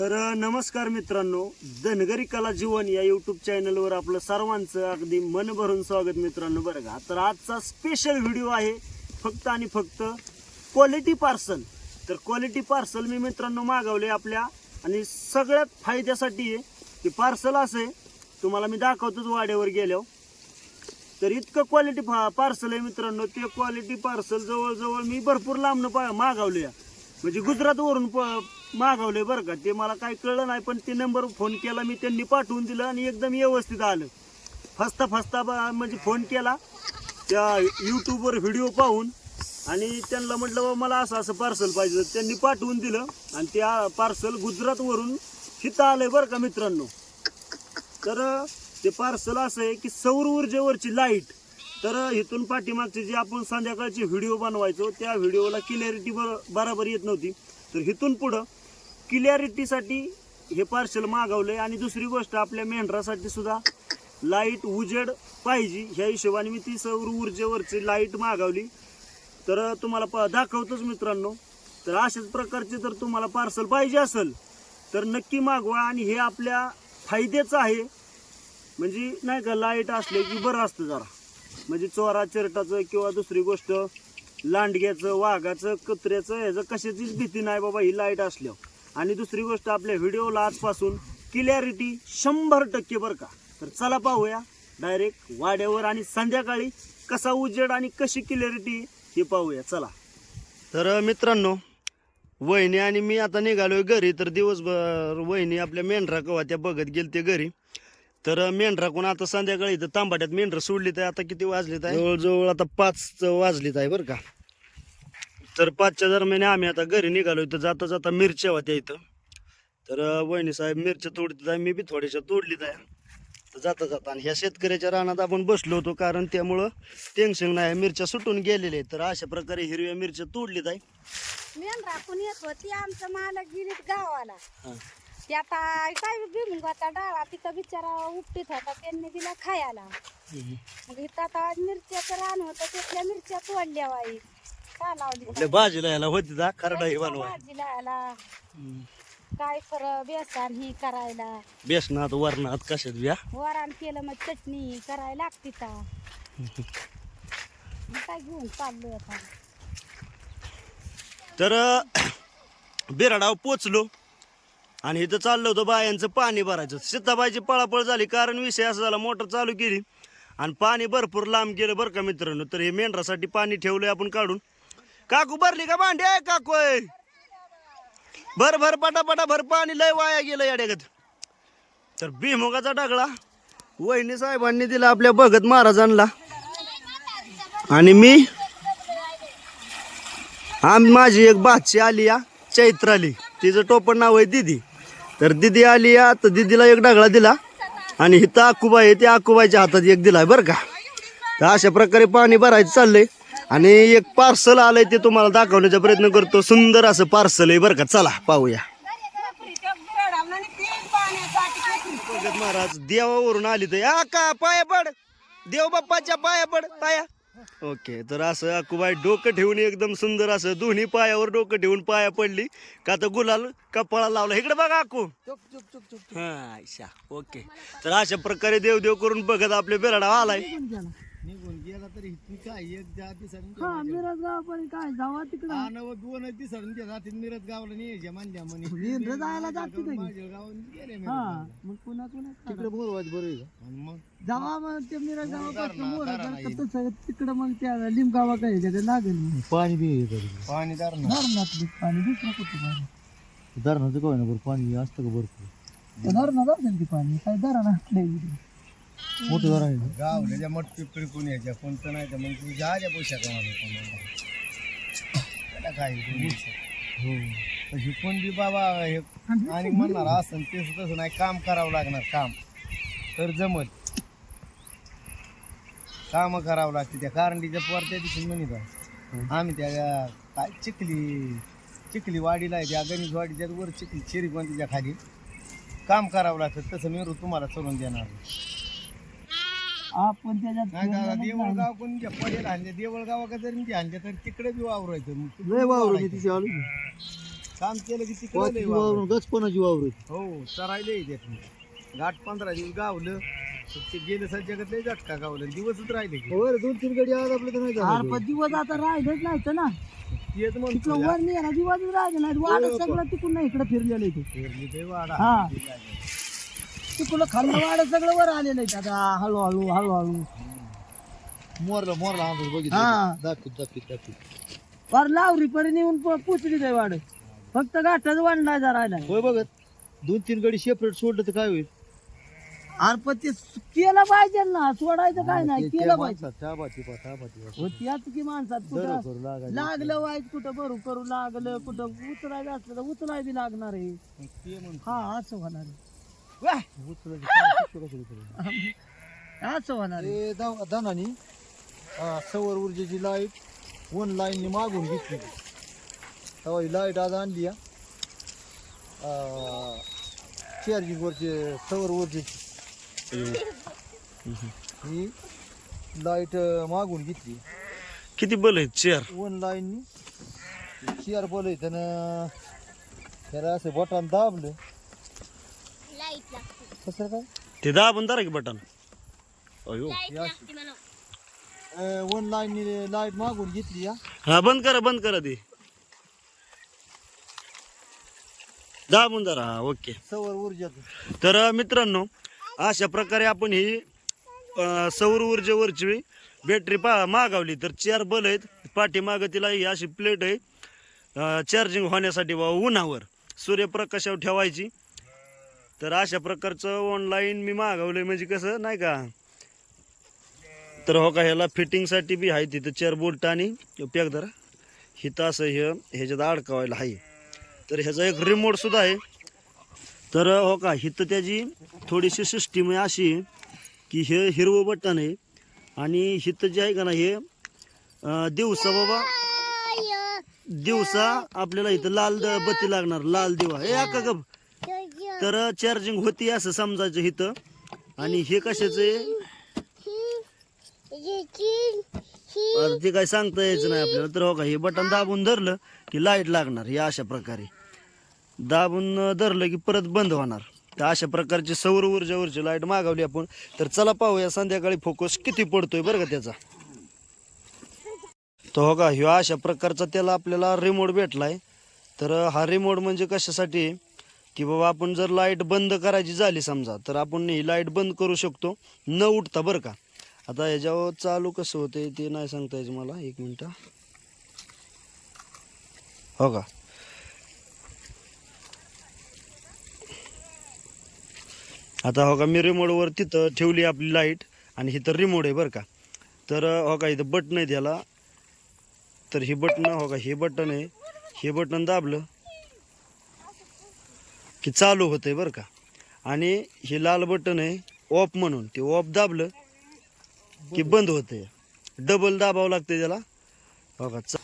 तर नमस्कार मित्रांनो धनगरी कला जीवन या युट्यूब चॅनलवर आपलं सर्वांचं अगदी मन भरून स्वागत मित्रांनो. बरं का? तर आजचा स्पेशल व्हिडिओ आहे फक्त आणि फक्त क्वालिटी पार्सल तर क्वालिटी पार्सल मी मित्रांनो मागवले आपल्या आणि सगळ्यात फायद्यासाठी आहे की पार्सल असं आहे तुम्हाला मी दाखवतोच वाड्यावर गेल्यावर. तर इतकं क्वालिटी पार्सल आहे मित्रांनो ते क्वालिटी पार्सल जवळजवळ मी भरपूर लांबनं पा मागवले म्हणजे गुजरातवरून प मागवले बरं का. ते मला काय कळलं नाही पण ते नंबर फोन केला मी त्यांनी पाठवून दिलं आणि एकदम व्यवस्थित आलं. फसता फसता बा- म्हणजे फोन केला त्या यूट्यूबवर व्हिडिओ पाहून आणि त्यांना म्हटलं बाबा मला असं असं पार्सल पाहिजे त्यांनी पाठवून दिलं आणि त्या पार्सल गुजरातवरून हिथं आहे बरं का मित्रांनो. तर ते पार्सल असं आहे की सौर ऊर्जेवरची लाइट तर इथून पाठीमागचे जे आपण संध्याकाळचे व्हिडिओ बनवायचो त्या व्हिडिओला क्लिअरिटी बर बराबर येत नव्हती. तर इथून पुढं क्लिअरिटीसाठी हे पार्सल मागवलं आहे आणि दुसरी गोष्ट आपल्या मेंढरासाठी सुद्धा लाइट उजेड पाहिजे. ह्या हिशोबाने मी ती सौर ऊर्जेवरची लाइट मागवली. तर तुम्हाला प दाखवतोच मित्रांनो. तर अशाच प्रकारचे जर तुम्हाला पार्सल पाहिजे असेल तर नक्की मागवा आणि हे आपल्या फायद्याचं आहे. म्हणजे नाही का लाइट असले की बरं असतं जरा. म्हणजे चोरा चिरटाचं किंवा दुसरी गोष्ट लांडग्याचं वाघाचं कत्र्याचं ह्याचं कशाचीच भीती नाही बाबा ही लाइट असल्यावर. आणि दुसरी गोष्ट आपल्या व्हिडिओला आजपासून क्लिअरिटी शंभर टक्के बरं का. तर चला पाहूया डायरेक्ट वाड्यावर आणि संध्याकाळी कसा उजेड आणि कशी क्लिअरिटी हे पाहूया. चला. तर मित्रांनो वहिनी आणि मी आता निघालोय घरी तर दिवसभर वहिनी आपल्या मेंढरा कवा त्या बघत गेल ते घरी. तर मेंढरा कोण आता संध्याकाळी इथं तांबाट्यात मेंढर सोडलीत आहे. आता किती वाजलीत आहे? जवळजवळ आता पाच वाजलीत आहे बरं का. तर पाचच्या दरम्यान आम्ही आता घरी निघालो इथं. जाता जाता मिरच्या होत्या इथं. तर वहिनी साहेब मिरच्या तोडतीत आहे मी बी थोड्याशा तोडलीत आहे. तर जाता जाता आणि ह्या शेतकऱ्याच्या रानात आपण बसलो होतो कारण त्यामुळं टेन्शन नाही. मिरच्या सुटून गेलेले आहेत. तर अशा प्रकारे हिरव्या मिरच्या तोडलीत आहे. मेन राखून येत होती. आमचं मालक गेलीत गावाला. ते आता काय भिमुगाचा डाळा तिथं बिचारा उपटीत होता. त्यांनी दिला खायला. मग इथं आता मिरच्याचं रान होतं त्यातल्या मिरच्या तोडल्या वाई का लावली आपल्या यायला होती दा खरडा हे भाजीला याला काय खरं बेसन ही करायला. बेसनात वरणात कशात बिया वरण केलं मग चटणी करायला लागते का मग काय घेऊन चाललोय आता. तर बिराडाव पोचलो. आणि इथं चाललो होतो बायांचं पाणी भरायचं सीताबाईची पळापळ झाली कारण विषय असा झाला मोटर चालू केली. आणि पाणी भरपूर लांब गेलं बरं का मित्रांनो. तर हे मेंढरासाठी पाणी ठेवलंय आपण काढून. काकू भरली का भांडे? आहे काकू आहे? भर भर पटा पटा भर पाणी लय वाया गेलं याड्यागत तर भीमुगाचा टाकला वहिनी साहेबांनी दिला आपल्या भगत महाराजांना. आणि मी आम माझी एक बादशी आली या चैत्र आली. तिचं टोपण नाव आहे दिदी. तर दिदी आली या तर दिदीला एक डागळा दिला. आणि हिथं आकुबाई आहे त्या आकुबाईच्या हातात एक दिलाय बरं का. तर अशा प्रकारे पाणी भरायचं चाललंय. आणि एक पार्सल आलंय ते तुम्हाला दाखवण्याचा प्रयत्न करतो. सुंदर असं पार्सल आहे बरं का. चला पाहूया. महाराज देवावरून आली तर. या का? पाया पड. देव बाप्पाच्या पाया पड पाया. ओके तर असं अकुबाई डोकं ठेवून एकदम सुंदर असं दोन्ही पायावर डोकं ठेवून पाया पडली. का तर गुलाल कपाळा लावला. इकडे बघा अकू हा ओके तर अशा प्रकारे देव देव करून बघत आपल्या बेराडा आलाय. निघून गेला तरी इतकी काय एक दहा दिवसांनी हा मिरज गाव पण काय जावा तिकडं. हा नव दोन मिरज गावाला नाही मानल्या म्हणे. मिरज जायला जाते का. माझ्या गावाला गेले मी. मग पुन्हा पुन्हा तिकडे बोलवायचं बरं आहे का? आणि मग? जावा मग ते मिरज तिकडं मग त्या लिमगावा काय त्याला लागेल पाणी बी पाणी धरणं. धरणातली पाणी दुसरं कुठं पाणी? धरणाचं काय ना बरं पाणी असतं का भरपूर? धरणात असेल की पाणी काय धरण मोठं आहे गावल्याच्या मठ पिपरी कोण यायच्या कोणतं नाही तर मग तुझ्या आल्या पैशा कमाला काय हो. तशी कोण बी बाबा हे आणि म्हणणार असं तेच तसं नाही काम करावं लागणार काम. तर जमत काम करावं लागते. त्या कारंडीच्या पोर त्या दिवशी म्हणत. आम्ही त्या काय चिखली चिखली वाडीला आहे. त्या गणेश वाडीच्या वर चिखली चिरी तिच्या खाली. काम करावं लागतं. तसं मी तुम्हाला चलून देणार. आपण त्याच्यात देवळगाव कोण पडेल आणले देवळगाव का जरी ते आणले तर तिकडे बी वावरायचं मग लय वावर मी तिथे आलो. काम केलं की तिकडे लय वावर वावर. गच कोणाची वावर हो चरायले त्यात गाठ पंधरा दिवस गावलं तर ते गेलं सर जगात लय झटका गावलं दिवसच राहिले की वर दोन तीन गडी आज आपलं तर नाही झालं. दिवस आता राहिलेच नाही तर ना. तेच म्हणतो तिकडं वर नाही दिवस राहिले नाही वाड सगळं तिकडून नाही इकडे फिरलेलं इथे पेरणी ते वाडा. हा. तिकडं खाल्लं वाड सगळं वर आलेलं आहे आता. हळूहळू हळूहळू. मोरला मोरला आमचं हा. बघितलं दाखवीत दाखवीत दाखवीत पर लावरी पर्यंत येऊन पुचली ते वाड फक्त गाठाच वाढला जा राहिला होय बघत दोन तीन गडी सेपरेट सोडलं तर काय होईल? अरे पण ते केलं पाहिजे ना. सोडायचं काय नाही. ते- त्या केलं पाहिजे. माणसात, त्या त्या. हो त्याच की माणसात दरं कुठं करू लागायचं. लागलं वाईट कुठं भरू करू लागलं कुठं उतरायचं असलं तर उतराय बी लागणार आहे. हा असं होणार आहे. असं होणार आहे. ते दा- दानानी सौर ऊर्जेची लाइट वन लाईनने मागून घेतली. तेव्हा ही लाइट आज आणली चार्जिंग वरचे सौर ऊर्जेची. ही लाइट मागून घेतली. किती बल आहेत चेअर वन लाईननी चेअर बोल त्यानं त्याला असं बटन दाबलं. कसं काय ते दाबून दारा की बटन. अयो. वन लाईननी लाइट मागून घेतली या हा बंद करा बंद करा ती. दाबून जरा हा ओके. सौर ऊर्जेचं तर मित्रांनो अशा प्रकारे आपण ही अ, सौर ऊर्जेवरची बॅटरी पा मागवली. तर चार बल आहेत. पाठीमागं तिला ही अशी प्लेट आहे. चार्जिंग होण्यासाठी वा उन्हावर. सूर्यप्रकाशावर ठेवायची. तर अशा प्रकारचं ऑनलाईन मी मागवलंय. म्हणजे कसं नाही का? तर हो का ह्याला फिटिंगसाठी बी आहे तिथं चार बोल्ट आणि पॅक धरा हिथं असं हे ह्याच्यात अडकावायला आहे. तर ह्याचा एक रिमोट सुद्धा आहे. तर हो का हिथं त्याची थोडीशी सिस्टीम आहे अशी की हे हिरवं बटन आहे. आणि हिथं जे आहे का ना हे दिवसा बाबा दिवसा आपल्याला इथं लाल बत्ती लागणार लाल दिवा. हे का गप. तर चार्जिंग होती असं समजायचं इथं. आणि हे कशाचं आहे? ते काय सांगता यायचं नाही आपल्याला तर हो का हे बटन दाबून धरलं की लाइट लागणार हे अशा प्रकारे. दाबून धरलं की परत बंद होणार. तर अशा प्रकारची सौर ऊर्जावरची लाइट मागवली आपण. तर चला पाहूया संध्याकाळी फोकस किती पडतोय बरं का त्याचा. तर हो का ह्यो अशा प्रकारचा त्याला आपल्याला रिमोट भेटलाय. तर हा रिमोट म्हणजे कशासाठी? आहे? की बाबा आपण जर लाइट बंद करायची झाली समजा तर आपण ही लाइट बंद करू शकतो. न उठता बरं का. आता ह्याच्यावर चालू कसं होते ते नाही सांगता यायचं मला. एक मिनटं. हो का? आता हो का मी रिमोटवर तिथं ठेवली आपली लाइट आणि इथं रिमोट आहे बरं का. तर हो का इथं बटन आहे त्याला. तर हे बटन हो का हे बटन आहे. हे बटन दाबलं. की चालू होतंय बरं का. आणि हे लाल बटन आहे ऑफ म्हणून. ते ऑफ दाबलं की बंद होतंय. डबल दाबावं लागतंय त्याला. हो का चा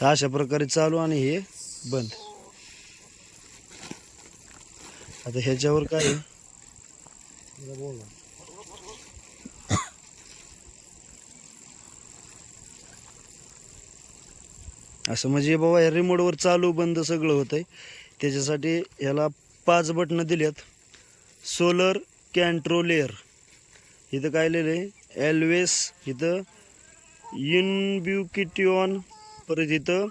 तर अशा प्रकारे चालू आणि हे बंद. आता ह्याच्यावर काय आहे? असं म्हणजे बाबा या रिमोटवर चालू बंद सगळं होतंय. त्याच्यासाठी ह्याला पाच बटणं दिल्यात सोलर कॅन्ट्रोलेअर इथं काय लिहिलं आहे एलवेस इथं इनब्युकिटिऑन परत इथं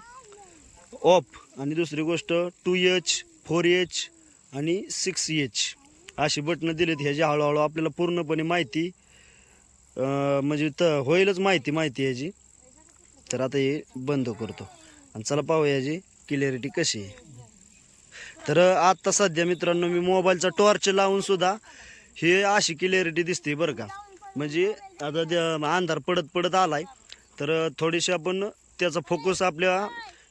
ऑफ आणि दुसरी गोष्ट टू एच फोर एच आणि सिक्स एच अशी बटणं दिलीत ह्याची हळूहळू आपल्याला पूर्णपणे माहिती म्हणजे तर होईलच माहिती माहिती याची तर आता हे बंद करतो. आणि चला पाहूया याची क्लिअरिटी कशी आहे. तर आत्ता सध्या मित्रांनो मी मोबाईलचा टॉर्च लावून सुद्धा हे अशी क्लिअरिटी दिसते बरं का. म्हणजे आता अंधार पडत पडत आलाय. तर थोडीशी आपण त्याचा फोकस आपल्या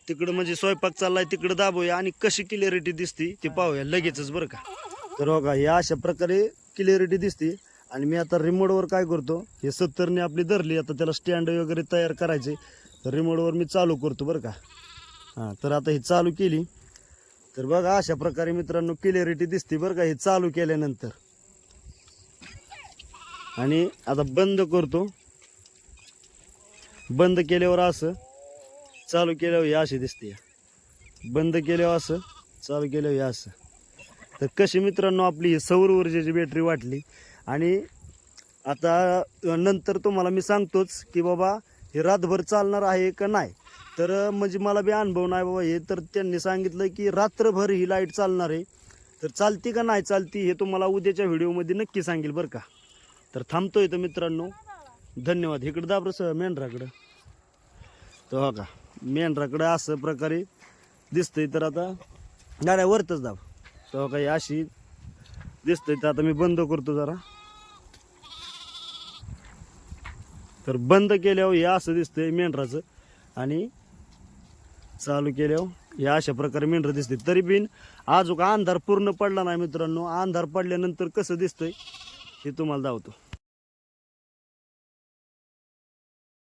तिकडं म्हणजे स्वयंपाक चाललाय तिकडं दाबूया आणि कशी क्लिअरिटी दिसते ते पाहूया लगेचच बरं का. तर हो का हे अशा प्रकारे क्लिअरिटी दिसते. आणि मी आता रिमोटवर काय करतो हे सत्तरने आपली धरली आता त्याला स्टँड वगैरे तयार करायचे तर रिमोटवर मी चालू करतो बरं का. हां तर आता ही चालू केली. तर बघा अशा प्रकारे मित्रांनो क्लिअरिटी दिसते बरं का हे चालू केल्यानंतर. आणि आता बंद करतो. बंद केल्यावर असं चालू केल्यावर हे अशी दिसते. बंद केल्यावर असं चालू केल्यावर हे असं. तर कशी मित्रांनो आपली ही सौर ऊर्जेची बॅटरी वाटली. आणि आता नंतर तुम्हाला मी सांगतोच की बाबा हे रातभर चालणार आहे का नाही? तर म्हणजे मला बी अनुभव नाही बाबा हे. तर त्यांनी सांगितलं की रात्रभर ही लाइट चालणार आहे. तर चालती का नाही चालती हे तुम्हाला उद्याच्या व्हिडिओमध्ये नक्की सांगेल बरं का. तर थांबतोय तर मित्रांनो. धन्यवाद. इकडं दाबर सर मेंढराकडं. तर हो का मेंढराकडं असं प्रकारे दिसतंय तर आता गाड्या वरतच दाब. तर हो काही अशी दिसतंय तर आता मी बंद करतो जरा. तर बंद केल्यावर हे असं दिसतंय मेंढराचं. आणि चालू केल्यावर हे अशा प्रकारे मेंढरं दिसते तरी बिन आजूक अंधार पूर्ण पडला नाही मित्रांनो. अंधार पडल्यानंतर कसं दिसतंय हे तुम्हाला दावतो